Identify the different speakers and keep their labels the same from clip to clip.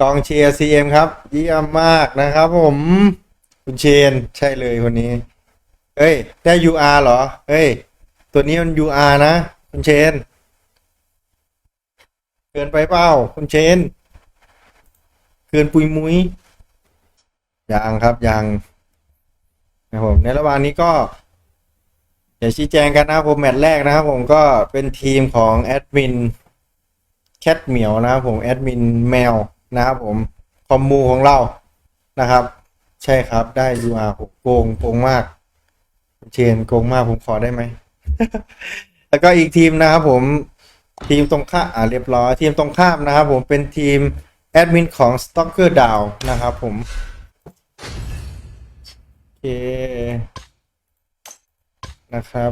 Speaker 1: กองเชียร์ CM ครับเยี่ยมมากนะครับผมคุณเชนใช่เลยคนนี้เอ้ย ได้ UR เหรอเอ้ย ตัวนี้มัน UR นะ คุณเชน เกินไปเปล่า คุณเชน เกินปุยมุ้ยยังครับยังนะผมในระหว่างนี้ก็เดี๋ยวชี้แจงกันนะครับผมแมตช์แรกนะครับผมก็เป็นทีมของแอดมินแคทเหมียวนะครับผมแอดมินแมว นะครับผม คอมมูของเรานะครับ ใช่ครับได้ UR ผมโกงโกงมากเชนโกงมากผมขอได้ไหม แล้วก็อีกทีมนะครับผมทีมตรงข้ามอ่าเรียบร้อยทีมตรงข้ามนะครับผมเป็นทีมแอดมินของ Stalker Down นะครับผมโอเคนะครับ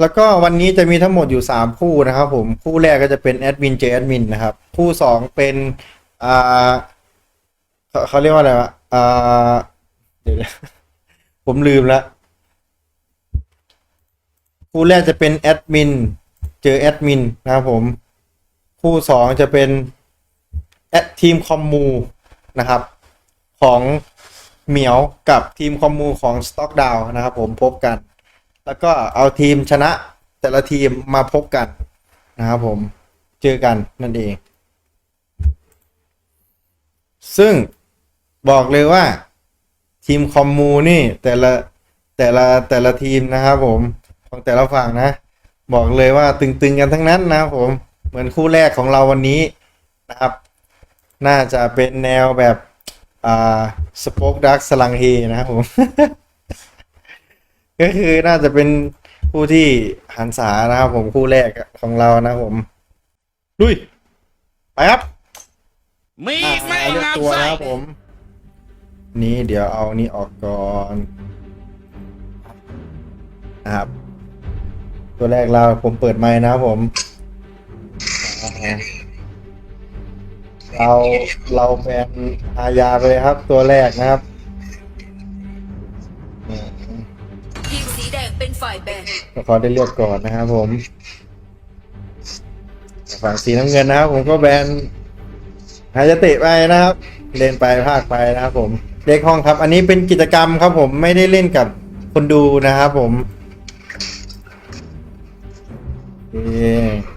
Speaker 1: แล้วก็วันนี้จะมีทั้งหมดอยู่ 3 คู่นะครับผม คู่แรกก็จะเป็นแอดมินเจแอดมินนะครับ คู่ 2 เป็น อ่าเขาเขาเรียกว่าอะไรวะอ่าเดี๋ยวนะ ผมลืมล้วคู่แรกจะเป็นแอดมินเจอแอดมินนะครับผม คู่สองจะเป็นแอดทีมคอมมูนะครับ ของเหมียวกับทีมคอมมูของ Stock Down นะครับผมพบกัน แล้วก็เอาทีมชนะแต่ละทีมมาพบกันนะครับผมเจอกันนั่นเอง ซึ่งบอกเลยว่าทีมคอมมูนี่แต่ละแต่ละแต่ละทีมนะครับผมของแต่ละฝั่งนะ บอกเลยว่าตึงๆกันทั้งนั้นนะครับผมเหมือนคู่แรกของเราวันนี้นะครับ น่าจะเป็นแนวแบบอ่าสป็อกดักสลังเฮนะครับผม ก็คือน่าจะเป็นผู้ที่หันษานะครับผมคู่แรกของเรานะครับผมลุยไปครับ
Speaker 2: มี
Speaker 1: อะ
Speaker 2: อีกไหม่
Speaker 1: เอาเลือก
Speaker 2: งาม
Speaker 1: ตัว
Speaker 2: ไส้
Speaker 1: นะครับผม นี่เดี๋ยวเอานี่ออกก่อนนะครับ ตัวแรกเราผมเปิดไมค์นะครับผมอ่าเราเราแบนอาญาไปเลยครับ ตัวแรกนะครับอืม
Speaker 3: ทีมสีแดงเป็นฝ่ายแบน
Speaker 1: เขาได้เลือกก่อนนะครับผม ฝั่งสีน้ำเงินนะครับผมก็แบน หายาเตะไปนะครับ เล่นไปภาคไปนะครับผมเลขห้องครับ อันนี้เป็นกิจกรรมครับผมไม่ได้เล่นกับคนดูนะครับผมโอเค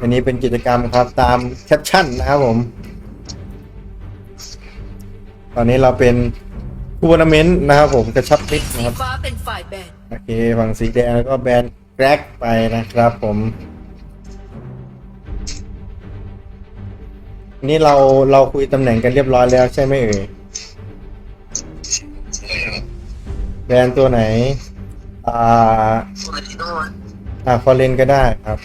Speaker 1: อันนี้เป็นกิจกรรมครับตามแคปชั่นนะครับผม ตอนนี้เราเป็นทัวร์นาเมนต์นะครับผมกระชับมิตร
Speaker 3: สี
Speaker 1: นะครับ
Speaker 3: ฟ้าเป็นฝ่ายแบน
Speaker 1: โอเคฝั่งสีแดงแล้วก็แบนแกร็กไปนะครับผม นี่เราเราคุยตำแหน่งกันเรียบร้อยแล้วใช่ไหมเอ่ยแบนตัวไหน อ่าอ่าฟอร์เรนก็ได้ครับ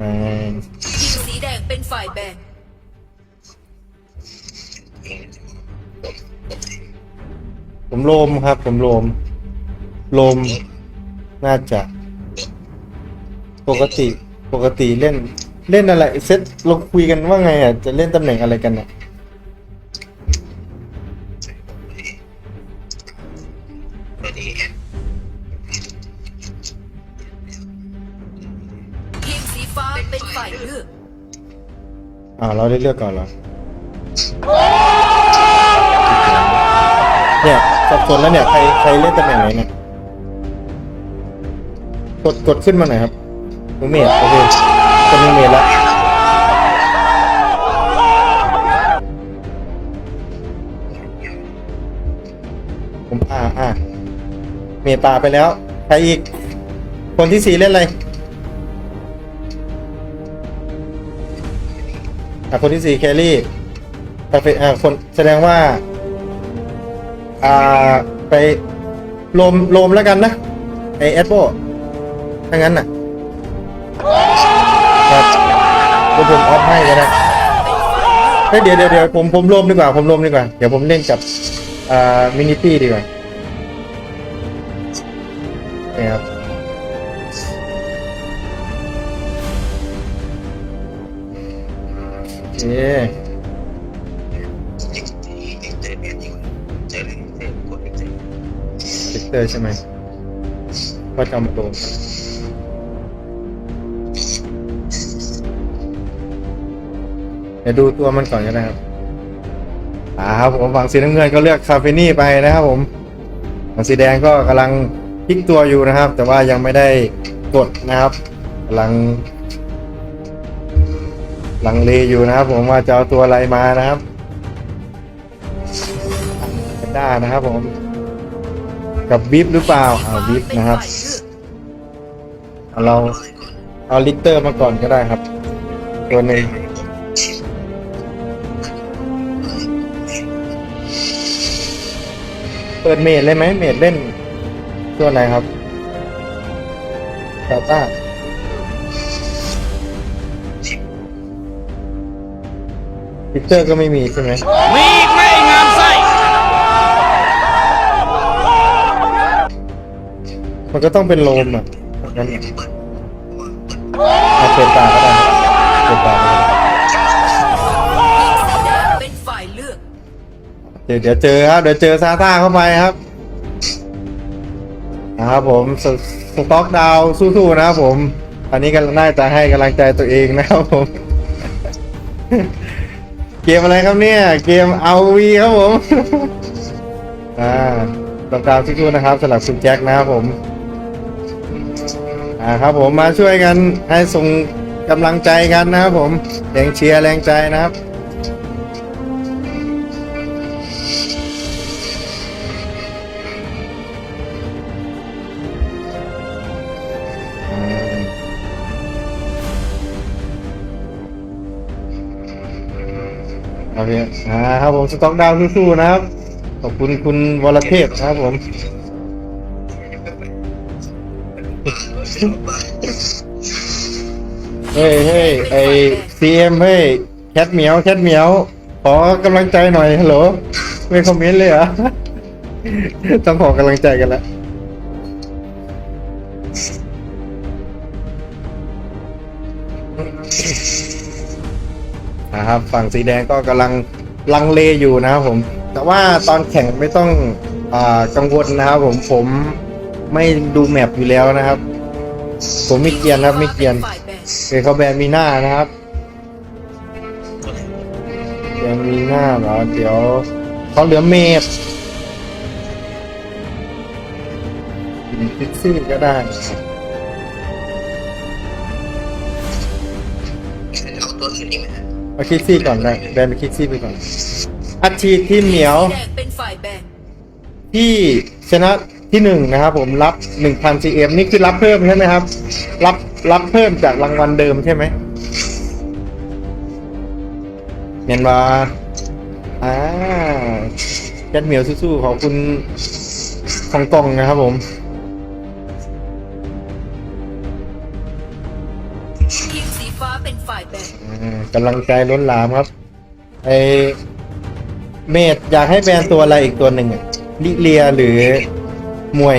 Speaker 1: อ่า
Speaker 3: ทีมสีแดงเป็นฝ่ายแบน
Speaker 1: ผมโลมครับ ผมโลมโลมน่าจะ ปกติปกติเล่น เล่นอะไรเซตเราคุยกันว่าไงอะจะเล่นตำแหน่งอะไรกันอะ
Speaker 3: ทีมสีฟ้าเป็นฝ่ายเลือก
Speaker 1: อ่าเราได้เลือกก่อนเหรอเนี่ยสับสนแล้วเนี่ยใครใครเล่นตำแหน่งไหนเนี่ยกดกดขึ้นมาหน่อยครับนูเมดโอเค เป็นนูเมดแล้วผมอ่าอ่าเมตาไปแล้วใครอีก คนที่สี่เล่นอะไรอะคนที่สี่แครี่ไปไปอ่าคนแสดงว่า อ่าไปโลมโลมแล้วกันนะไอแอดโบถ้างั้นน่ะ เดี๋ยวผมออฟให้ก็ได้เฮ้ยเดี๋ยวเดี๋ยวเดี๋ยวผมผมโลมดีกว่าผมโลมดีกว่า เดี๋ยวผมเล่นกับอ่ามินิตี้ดีกว่านี่ครับโอเคลิกเตอร์ใช่ไหมว่าจะเอ เดี๋ยวดูตัวมันก่อนก็ได้ครับอ่าครับผมฝั่งสีน้ำเงินก็เลือกคาเฟนี่ไปนะครับผมฝั่งสีแดงก็กำลังพลิกตัวอยู่นะครับ แต่ว่ายังไม่ได้กดนะครับกำลังลังเลอยู่นะครับ ผมว่าจะเอาตัวอะไรมานะครับแพนด้านะครับผม กับบิฟหรือเปล่าเอาบิฟ
Speaker 3: นะ
Speaker 1: ครับ
Speaker 3: เอา
Speaker 1: เราเอาลิตเตอร์มาก่อนก็ได้ครับ ตัวหนึ่ง เปิดเมดเลยไหมเมดเล่น ตัวไหนครับซาต้าลิตเตอร์ก็ไม่มีใช่ไหม
Speaker 2: มีอีกไม่งามไส้
Speaker 1: มันก็ต้องเป็นโลมอะงั้นเอาเปิดตาก็ได้ครับเปิดตา
Speaker 3: เดี๋
Speaker 1: ยวเดี๋ยวเจอครับเดี๋ยวเจอซาต้าเข้าไปครับนะครับผมสสต็อกดาวสู้ๆนะครับผมอันนี้ก็น่าจะให้กำลังใจตัวเองนะครับผม เกมอะไรครับเนี่ย เกมเอาวีครับผมอ่าต็อกดาวสู้ๆนะครับสำหรับคุณแจ็คนะครับผมอ่าครับผมมาช่วยกันให้ส่งกำลังใจกันนะครับผมแรงเชียร์แรงใจนะครับ โอเคอ่าครับผมสต็อกดาวน์สู้ๆนะครับ ขอบคุณคุณวรเทพครับผมเฮ้ยเฮ้ยไอซีเอ็มเฮ้ยแคทเหมียวแคทเหมียว ขอกำลังใจหน่อยฮัลโหลไม่คอมเมนต์เลยเหรอ ต้องขอกำลังใจกันล้ว นะครับ ฝั่งสีแดงก็กำลังลังเลอยู่นะครับผม แต่ว่าตอนแข่งไม่ต้องอกังวลนะครับผมผมไม่ดูแมปอยู่แล้วนะครับ ผมไม่เกียนครับไม่เกียน
Speaker 3: ฝ่ายแบน
Speaker 1: เคยเขาแบนมีหน้านะครับแบนมีหน้าเหรอเดี๋ยวเขาเหลือเมฟพิกซี่ก็ได้
Speaker 4: เอาตัวขึ้นดีไหมฮะ
Speaker 1: เอาคิกซี่ก่อนได้แบนไปคิกซี่ไปก่อนอัดฉีดที่เหมียว
Speaker 3: แดงเป็นฝ่ายแบน
Speaker 1: ที่ชนะที่หนึ่งนะครับผมรับ1,000 CM นี่คือรับเพิ่มใช่ไหมครับ รับรับเพิ่มจากรางวัลเดิมใช่ไหมเมียนมาอ่าแคทเหมียวสู้ๆขอบคุณของกองนะครับผม กำลังใจล้นหลามครับ ไอเมดอยากให้แบนตัวอะไรอีกตัวหนึ่งลิเลียหรือมวย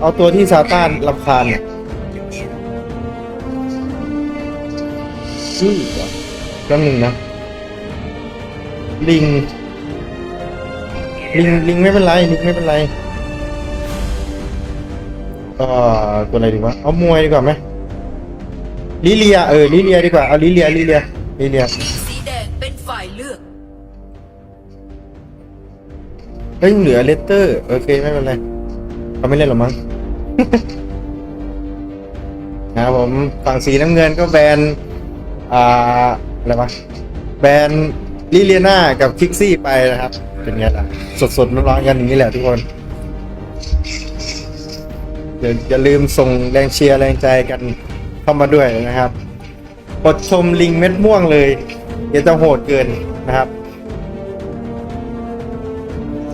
Speaker 1: เอาตัวที่ซาต้านลำคาญเนี่ยชื่อเหรอก็หนึ่งนะ ลิง ลิง ลิงไม่เป็นไร ลิงไม่เป็นไร ก็ตัวอะไรดีวะเอามวยดีกว่าไหมลิเลียเออลิเลียดีกว่าเอาลิเลียลิเลียลิเลีย
Speaker 3: ทีมสีแดงเป็นฝ่ายเลือก
Speaker 1: เฮ้ยเหลือเลตเตอร์โอเคไม่เป็นไรเขาไม่เล่นหรอมั้ง นะครับผมฝั่งสีน้ำเงินก็แบนอ่าอะไรวะแบนลิเลียนากับคิกซี่ไปนะครับ เป็นไงล่ะ สดๆร้อนๆกันอย่างนี้แหละทุกคน อย่าอย่าลืมส่งแรงเชียร์แรงใจกันเข้ามาด้วยนะครับกดชมลิงเม็ดม่วงเลยเดี๋ยวจะโหดเกินนะครับ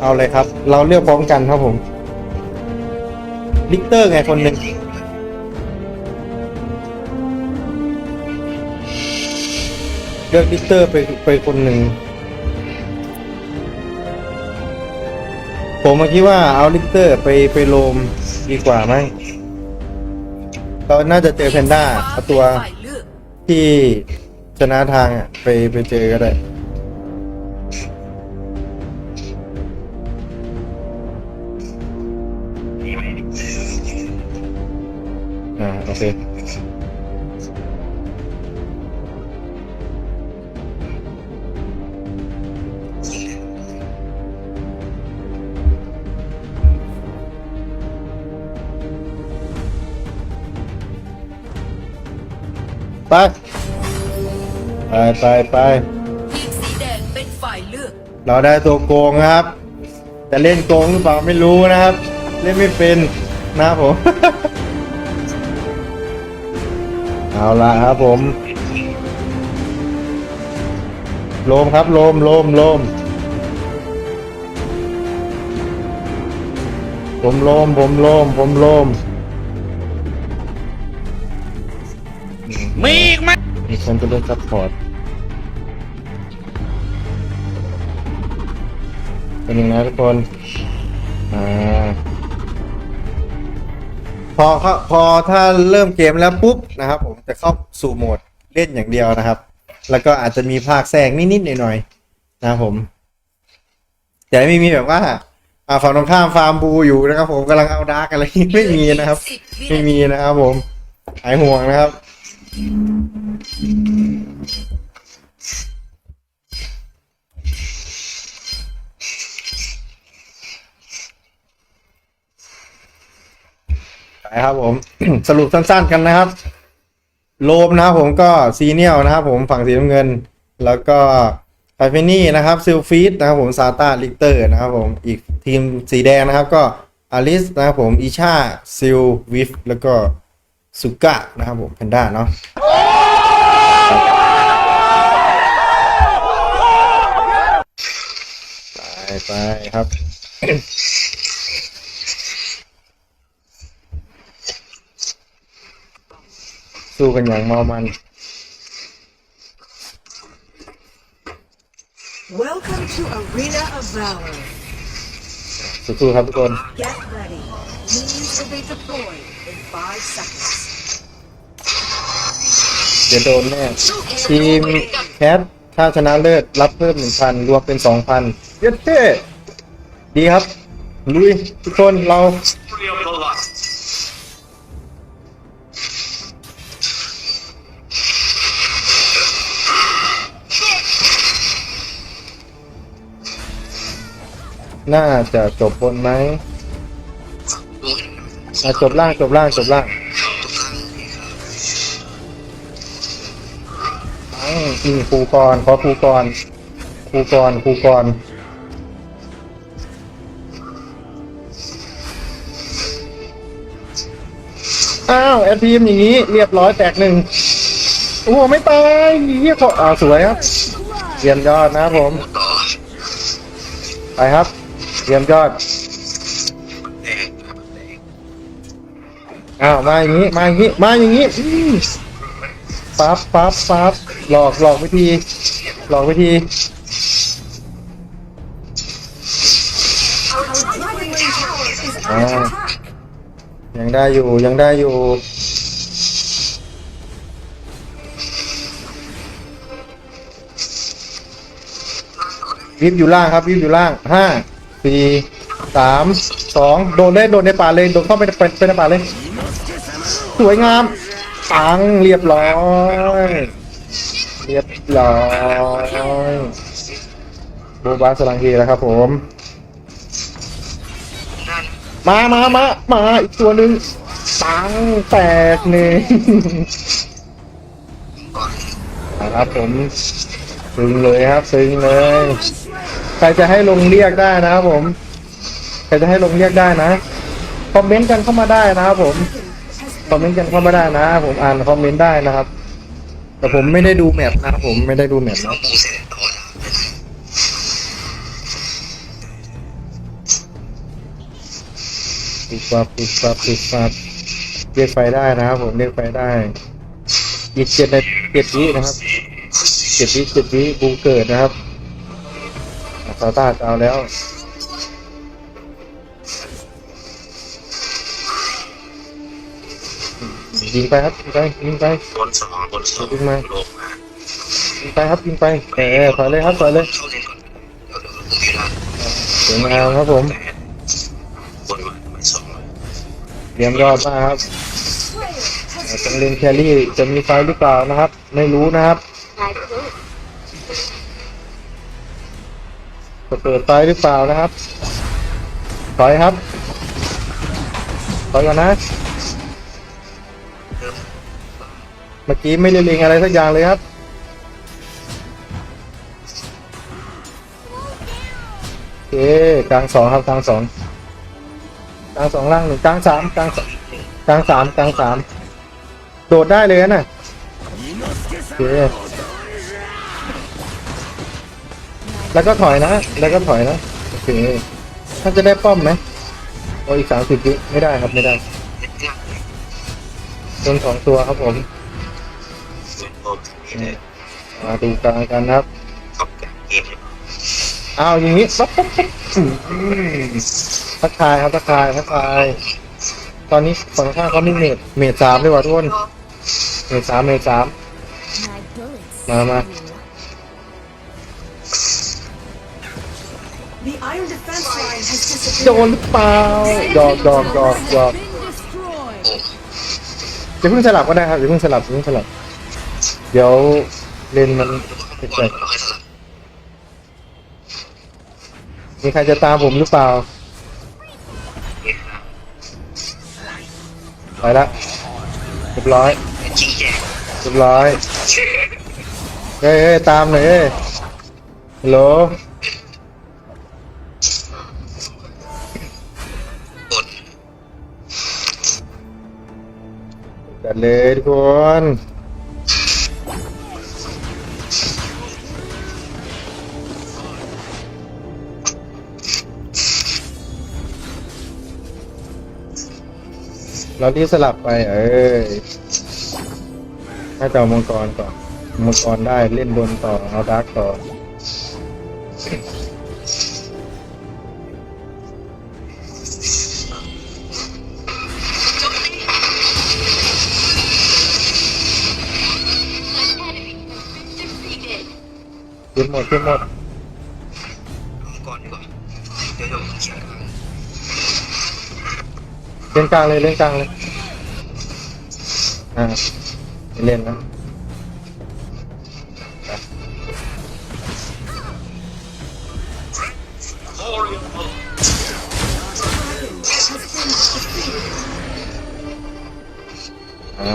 Speaker 1: เอาเลยครับ เราเลือกพร้อมกันครับผมลิกเตอร์ไงคนหนึ่งเลือกลิกเตอร์ไปไปคนหนึ่งผมมาคิดว่าเอาลิกเตอร์ไปไปโลม ดีกว่าไหมเราน่าจะเจอแพนด้าเอาตัวที่ชนะทางอะไปไปเจอก็ได้ออ่าโอเค ไปไปไปไป
Speaker 3: ทีมสีแดงเป็นฝ่ายเลือก
Speaker 1: เราได้ตัวโกงนะครับ จะเล่นโกงหรือเปล่าไม่รู้นะครับ เล่นไม่เป็นนะครับผม เอาละครับผมโลมครับโลมโลมโลมผมโลมผมโลมผมโลม
Speaker 2: มีอีกไหม
Speaker 1: มีคนจะเล่นซัพพอร์ตเป็นยังไงทุกคนอ่าพอเขาพอถ้าเริ่มเกมแล้วปุ๊บนะครับ ผมจะเข้าสู่โหมดเล่นอย่างเดียวนะครับ แล้วก็อาจจะมีภาคแทรกนิดๆหน่อยๆนะครับผมแต่ไม่มีแบบว่าอ่าฝั่งตรงข้ามฟาร์มบูอยู่นะครับ ผมกำลังเอาดาร์กอะไรไม่มีนะครับ ไม่มีนะครับ ผมหายห่วงนะครับ ไปครับผม สรุปสั้นๆกันนะครับ โลมนะครับผมก็ซีเนียลนะครับผมฝั่งสีน้ำเงิน แล้วก็ไฟเฟนี่นะครับซิลฟีดนะครับผมซาตาลิกเตอร์นะครับผมอีกทีมสีแดงนะครับก็อลิสนะครับผมอิชาซิลวิฟแล้วก็ สุกะนะครับผมแพนด้าเนาะไปไปครับสู้กันอย่างเมามัน
Speaker 5: Welcome to Arena of Valor.
Speaker 1: สู้ๆครับทุกคน
Speaker 5: Get ready. Minions will be deployed in five seconds.
Speaker 1: เดี๋ยวโดนแน่ทีมแคทถ้าชนะเลิศรับเพิ่มหนึ่งพันรวมเป็นสองพันเย้เท่ดีครับ ลุย ทุกคนเราน่าจะจบบนไหมจบล่างจบล่างจบล่าง อืมอืมครูกรขอครูกรครูกรครูกรอ้าวแอดทีมอย่างนี้เรียบร้อยแตกหนึ่งโอ้โหไม่ตายเยี่ยขออ่าสวยครับเยี่ยมยอดนะครับผม ไปครับเยี่ยมยอดอ้าวมาอย่างนี้มาอย่างนี้มาอย่างนี้ปั๊บปั๊บปั๊บ หลอกหลอกวิธีหลอกวิธีอ่า ยังได้อยู่ยังได้อยู่ วิบอยู่ล่างครับวิบอยู่ล่างห้าสี่สามสองโดนเลยโดนในป่าเลยโดนเข้าไปในไปในป่าเลย สวยงามปังเรียบร้อย รียบร้อยโบบาสลังเฮแล้วครับผม มามามามาอีกตัวหนึ่งปังแตกหนึ่ง
Speaker 4: ก่อน
Speaker 1: นะครับผมซึ้งเลยครับซึ้งเลย ใครจะให้ลงเรียกได้นะครับผม ใครจะให้ลงเรียกได้นะ คอมเมนต์กันเข้ามาได้นะครับผม คอมเมนต์กันเข้ามาได้นะ ผมอ่านคอมเมนต์ได้นะครับ แต่ผมไม่ได้ดูแมปนะครับผมไม่ได้ดูแมป
Speaker 4: นะปิ
Speaker 1: ดปับปิดปับปิดปับเรียกไฟได้นะครับผมเรียกไฟได้อีกเจ็ดในเจ็ดวินะครับเจ็ดวิเจ็ดวิบูเกิดนะครับซาต้าจะเอาแล้ว ยิงไปครับยิงไปยิงไป
Speaker 4: บนสองบนสอง
Speaker 1: ดึงมา
Speaker 4: ลงมา
Speaker 1: ยิงไปครับยิงไปเออถอยเลยครับถอยเลย
Speaker 4: เข้าเล่นก่อนเดี๋ยวเดี๋ยวผมอยู่ล่าง
Speaker 1: สวยงามครับผม
Speaker 4: แต่บนมาไม่สองเลย
Speaker 1: เตรียมยอดมากครับ
Speaker 5: Slayer
Speaker 1: ตรงเลนแครี่จะมีไฟหรือเปล่านะครับ ไม่รู้นะครับจะเปิดไฟหรือเปล่านะครับถอยครับถอยก่อนนะ เมื่อกี้ไม่ได้ล็งอะไรสักอย่างเลยครับ โอเคกลางสองครับกลางสองกลางสองล่างหนึ่งกลางสามกลางสามกลางสามกลางสามโดดได้เลยนะโอเคแล้วก็ถอยนะ แล้วก็ถอยนะโอเคท่านจะได้ป้อมไหมโอ้อีกสามสิบวิไม่ได้ครับไม่ได้โดนสองตัวครับผม มาดูกลางกันครับ
Speaker 4: ขอบกันเกมเลย
Speaker 1: อ้าวอย่างนี้ปั๊บปั๊บปั๊บอืมทักทายครับทักทายทักทาย ตอนนี้ฝั่งข้างเขามีเมดเมดสามด้วยว่ะทุกคนเมดสามเมดสาม
Speaker 5: My bullets.
Speaker 1: มามา
Speaker 5: The iron defense line has
Speaker 1: โด
Speaker 5: disappeared.
Speaker 1: นหรือเปล่าดอกดอกดอกดอก
Speaker 5: Been destroyed.
Speaker 1: จะเพิ่งสลับก็ได้ครับอย่าเพิ่งสลับอย่าเพิ่งสลับเดี๋ยวเลนมันแปลก
Speaker 4: เสลับ
Speaker 1: ๆมีใครจะตามผมหรือเปล่า ไปละเรียบร้อย
Speaker 4: เป็นชี้แจง
Speaker 1: เรียบร้อย เฮ้ยเฮ้ยตามหน่อยเฮ้ยฮัลโหล
Speaker 4: กด
Speaker 1: กันเลยทุกคน เราที่สลับไป เอ้ยน่าจะเอามังกรก่อน มังกรได้เล่นบนต่อ เอาดาร์กต่อขึ้นหมดขึ้นหมด
Speaker 4: เล่
Speaker 1: นกลางเลยเล่นกลางเลยอ่าไม่เล่นนะ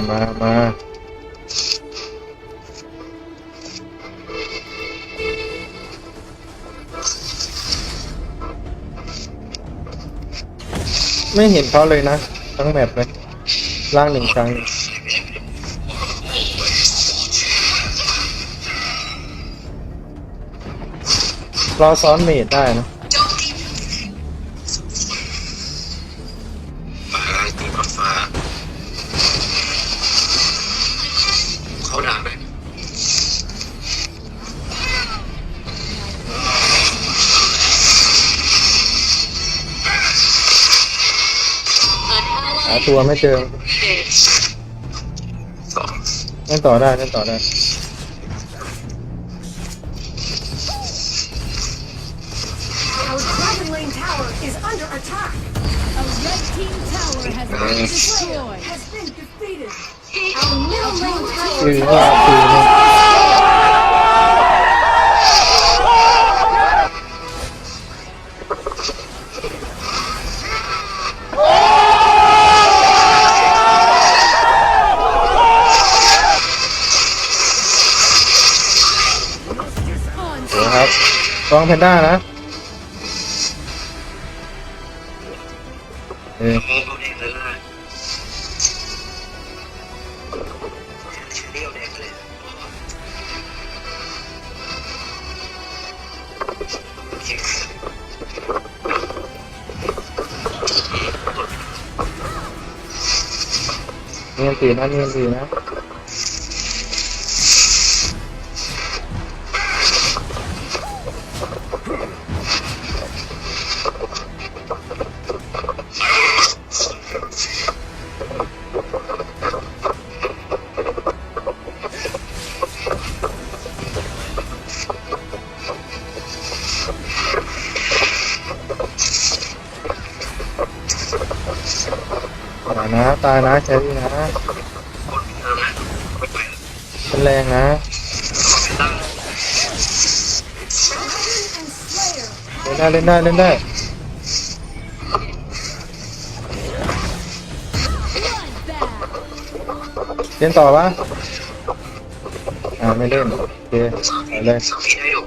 Speaker 1: มา มา ไม่เห็นเขาเลยนะ ทั้งแมปเลย ล่างหนึ่งกลางหนึ่งรอซ้อนเมดได้นะา
Speaker 4: ตั
Speaker 1: วไม่เจอ
Speaker 4: สอง
Speaker 1: เล่นต่อได้เล่นต่อได้
Speaker 5: Our Dragon Lane tower is under attack.
Speaker 6: A red team tower has been destroyed.
Speaker 5: Has been defeated. Our middle lane
Speaker 1: คือ
Speaker 5: tower
Speaker 1: ว่าคือ เดี๋ยวครับลองแพนด้านะเออ
Speaker 4: เอาแดงเลยนะเชอรี่เอาแดงเลยโอเค
Speaker 1: เนียนตีนะ ตายนะแครี่นะเป็นแรงนะเล่นได้เล่นได้เล่นได้เล่นต่อปะอ่าไม่เล่นโอเคไปเลย
Speaker 4: สองพี่ได้อยู่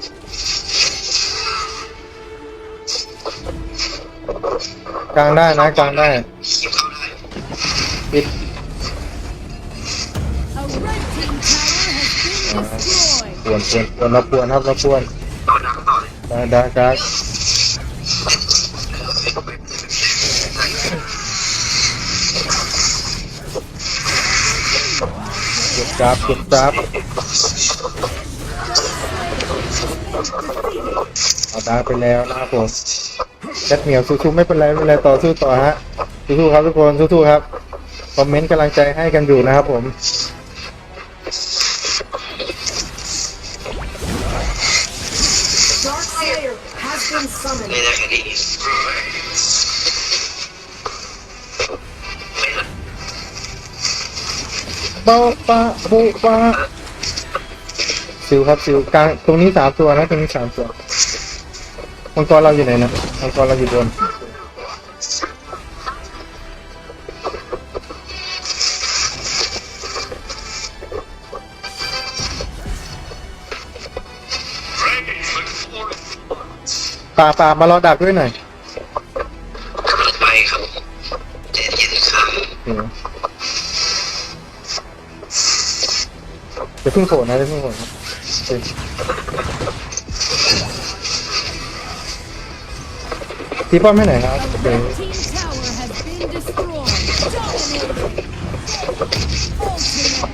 Speaker 1: กลางได้นะกลางได้
Speaker 4: ว
Speaker 1: นปวนปวนเราปวนครับเราปวน
Speaker 4: ต่อดังต่อเลย
Speaker 1: ดาดาการเก็บจับเก็บจับเอาดาไปแล้วนะครับผมแคทเหมียวสู้ๆไม่เป็นไรไม่เป็นไรต่อสู้ต่อฮะสู้ๆครับทุกคนสู้ๆครับคอมเมนต์กำลังใจให้กันอยู่นะครับผม
Speaker 4: เบา
Speaker 1: ปะโบปะซิวครับซิวกลางตรงนี้สามตัวนะตรงนี้สามตัวมังกรเราอยู่ไหนนะมังกรเราอยู่บนป่าป่ามารอดักด้วยหน่อย
Speaker 4: จะ
Speaker 1: เพิ่งโผล่นะจะเพิ่งโผล่นะโอเคตีป้อมให้หน่อยครับ
Speaker 6: A
Speaker 1: โอเค
Speaker 6: red team tower has been destroyed. Dominating. Ultimate.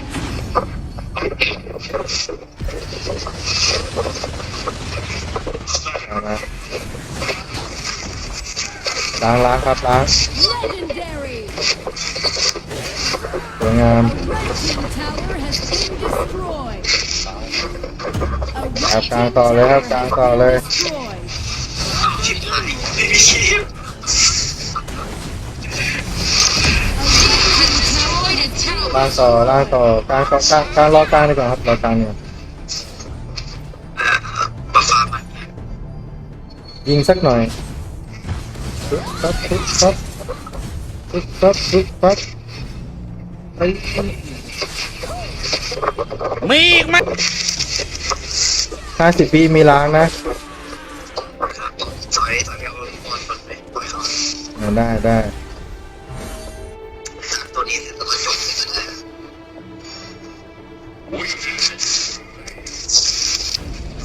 Speaker 1: เอามาล้างล้างครับล้าง
Speaker 6: Legendary.
Speaker 1: สวยงาม
Speaker 6: A red team tower has been destroyed. A
Speaker 1: ครับ
Speaker 6: red
Speaker 1: กลาง
Speaker 6: team
Speaker 1: ต่อเลยครับ
Speaker 6: tower
Speaker 1: กลาง
Speaker 6: has
Speaker 1: ต่อ
Speaker 6: been
Speaker 1: เลย
Speaker 6: destroyed.
Speaker 4: ชิบหายไม่มีชิป
Speaker 1: ล้างต่อล้างต่อกลางต่อกลางกลางรอกลางดีกว่าครับรอกลางเนี่ย
Speaker 4: มาฟาร์มมัน
Speaker 1: ยิงสักหน่อยปึ๊บปั๊บปึ๊บปั๊บปึ๊บปั๊บปึ๊บปั๊บไอ้
Speaker 2: มีอีกไหม
Speaker 1: ห้าสิบปีมีล้างนะ
Speaker 4: ครับถอยถอยไปเอาบอลก่อนไปปล่อยเขา
Speaker 1: อ่าได้ได้
Speaker 4: ตัวนี้เสร็จแล้วก็จบเลยนะ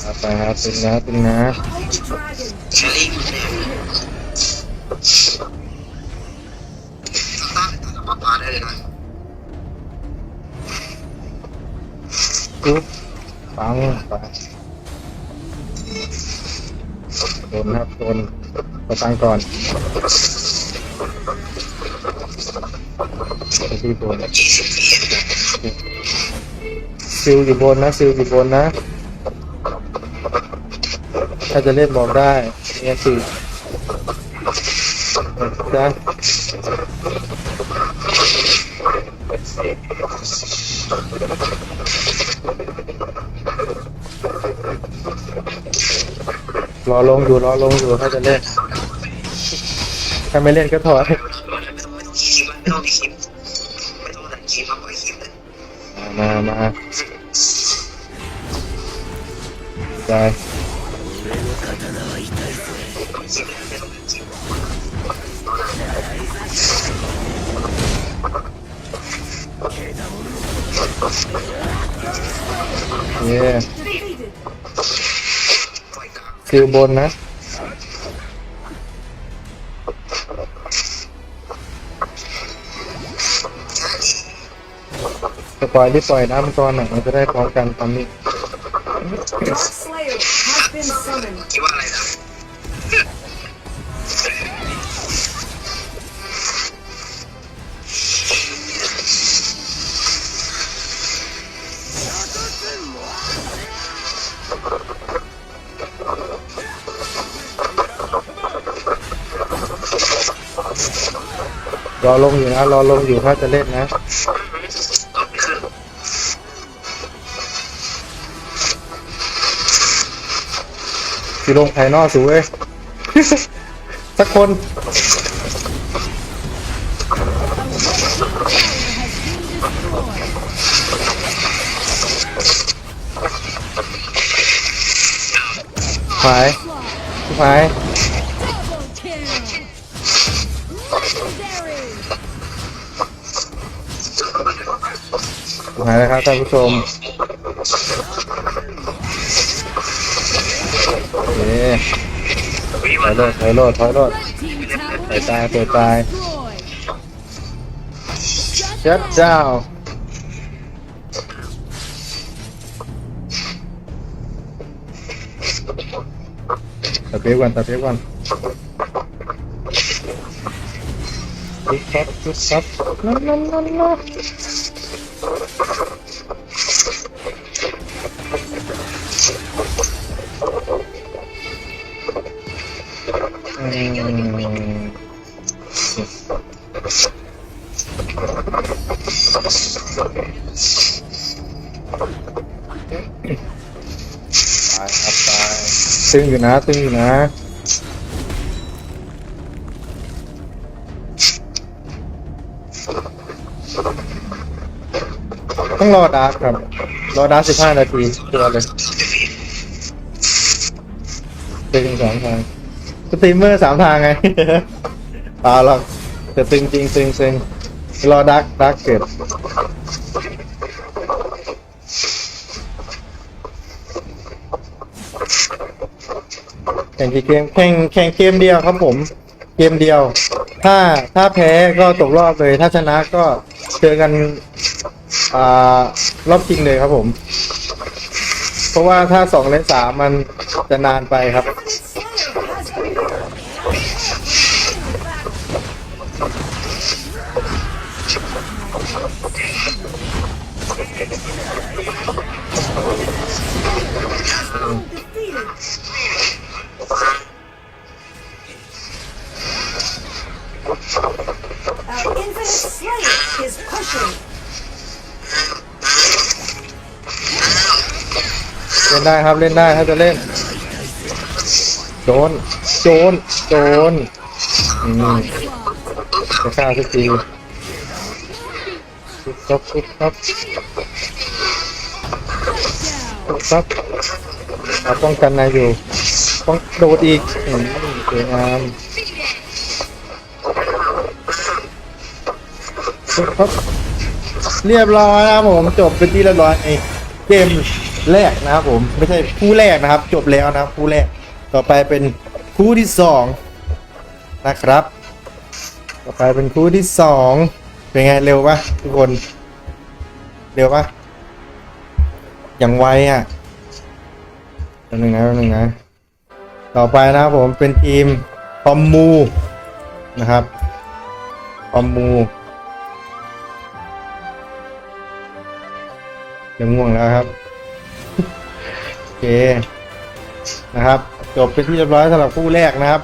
Speaker 1: เอาไปครับตึงนะตึงนะ
Speaker 5: Holy Dragon.
Speaker 4: เชอรี่ ง
Speaker 1: โดนครับโดนประตังก่อนไปที่บนซิลอยู่บนนะซิลอยู่บนนะ ถ้าจะเล่นบอกได้เนี่ยสิจ้ะ รอลงอยู่รอลงอยู่เขาจะเล่นถ้าไม่เล่นก็ถอ
Speaker 4: ดมามา
Speaker 1: ไป
Speaker 4: เย้ กิล
Speaker 1: บนนะสปอยที่ปล่อยน้ำก่อนหน่อยมันจะได้พร้อมกันตอนนี้
Speaker 4: คิดว่าอะไรนะ
Speaker 1: รอลงอยู่นะ รอลงอยู่ถ้าจะเล่นนะ
Speaker 4: คือ
Speaker 1: ลงภายนอกสูเว้สักคนไฟ
Speaker 6: ไฟ
Speaker 1: หายแล้วครับท่านผู้ชมโอเคถอยโลดถอยโลดถอยโลด
Speaker 6: Red team tower
Speaker 1: เปิด
Speaker 6: has
Speaker 1: ตาย
Speaker 6: been
Speaker 1: เปิดตาย
Speaker 6: destroyed.
Speaker 1: ชัดเจ้าตัดเปียกก่อนตัดเปียกก่อนจุ๊บครับจุ๊บครับนั่นนั่นนั่นนั่น ตึงอยู่นะตึงอยู่นะต้องรอดาร์กครับ รอดาร์กสิบห้านาทีตัวเลยตึงสองทางสตรีมเมอร์สามทางไงเปล่าหรอกแต่ตึงจริงตึงตึงรอดาร์กดาร์กเกิด แข่งกี่เกมแข่งแข่งเกมเดียวครับผม เกมเดียว ถ้าถ้าแพ้ก็ตกรอบเลย ถ้าชนะก็เจอกันอ่ารอบจริงเลยครับผม เพราะว่าถ้าสองเลนสามมันจะนานไปครับ ล่นได้ครับเล่นได้ถ้าจะเล่น โจนโจนโจนอืมจะฆ่าสักทีทุบครับทุบครับทุบครับเราป้องกันนายอยู่ป้องโดดอีกอืมสวยงามทุบครับเรียบร้อยนะครับผมจบเป็นที่เรียบร้อยในเกม แรกนะครับผมไม่ใช่คู่แรกนะครับ จบแล้วนะครับคู่แรกต่อไปเป็นคู่ที่สองนะครับ ต่อไปเป็นคู่ที่สองเป็นไงเร็วปะทุกคน เร็วปะอย่างไวอะแป๊บนึงนะแป๊บนึงนะต่อไปนะครับผมเป็นทีมคอมมูนะครับคอมมูเริ่มง่วงแล้วครับ เคนะครับ จบเป็นที่เรียบร้อยสำหรับคู่แรกนะครับ